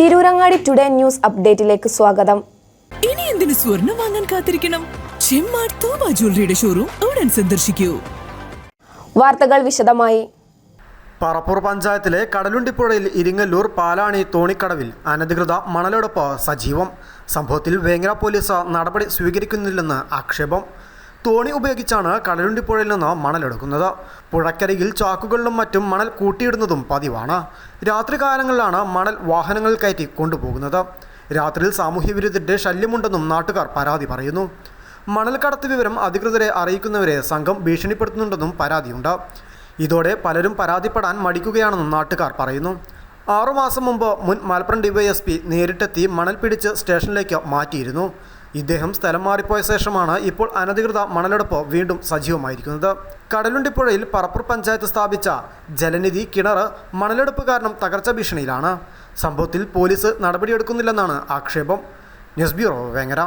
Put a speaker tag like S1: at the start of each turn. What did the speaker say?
S1: Tirurangadi today news അപ്ഡേറ്റിലേക്ക് സ്വാഗതം.
S2: ഇനി എന്തിനു സ്വർണം വാങ്ങാൻ കാത്തിരിക്കണം? ചെമ്മാട് തോമ ജ്വല്ലറിയുടെ ഷോറൂം ഉടൻ സന്ദർശിക്കൂ.
S1: വാർത്തകൾ വിശദമായി.
S3: പറപ്പൂർ പഞ്ചായത്തിലെ കടലുണ്ടിപ്പുഴയിൽ ഇരിങ്ങല്ലൂർ പാലാണി തോണിക്കടവിൽ അനധികൃത മണലെടുപ്പ് സജീവം. സംഭവത്തിൽ വേങ്ങര പോലീസ് നടപടി സ്വീകരിക്കുന്നില്ലെന്ന് ആക്ഷേപം. തോണി ഉപയോഗിച്ചാണ് കടലുണ്ടി പുഴയിൽ നിന്ന് മണലെടുക്കുന്നത്. പുഴക്കരയിൽ ചാക്കുകളിലും മറ്റും മണൽ കൂട്ടിയിടുന്നതും പതിവാണ്. രാത്രികാലങ്ങളിലാണ് മണൽ വാഹനങ്ങൾ കയറ്റി കൊണ്ടുപോകുന്നത്. രാത്രിയിൽ സാമൂഹ്യവിരുദ്ധരുടെ ശല്യമുണ്ടെന്നും നാട്ടുകാർ പരാതി പറയുന്നു. മണൽ കടത്ത് വിവരം അധികൃതരെ അറിയിക്കുന്നവരെ സംഘം ഭീഷണിപ്പെടുത്തുന്നുണ്ടെന്നും പരാതിയുണ്ട്. ഇതോടെ പലരും പരാതിപ്പെടാൻ മടിക്കുകയാണെന്നും നാട്ടുകാർ പറയുന്നു. ആറുമാസം മുമ്പ് മുൻ മലപ്പുറം ഡിവൈഎസ്പി നേരിട്ടെത്തി മണൽ പിടിച്ച് സ്റ്റേഷനിലേക്ക് മാറ്റിയിരുന്നു. ഇദ്ദേഹം സ്ഥലം മാറിപ്പോയ ശേഷമാണ് ഇപ്പോൾ അനധികൃത മണലെടുപ്പ് വീണ്ടും സജീവമായിരിക്കുന്നത്. കടലുണ്ടിപ്പുഴയിൽ പറപ്പൂർ പഞ്ചായത്ത് സ്ഥാപിച്ച ജലനിധി കിണർ മണലെടുപ്പ് കാരണം തകർച്ച ഭീഷണിയിലാണ്. സംഭവത്തിൽ പോലീസ് നടപടിയെടുക്കുന്നില്ലെന്നാണ് ആക്ഷേപം. News bureau Vengara.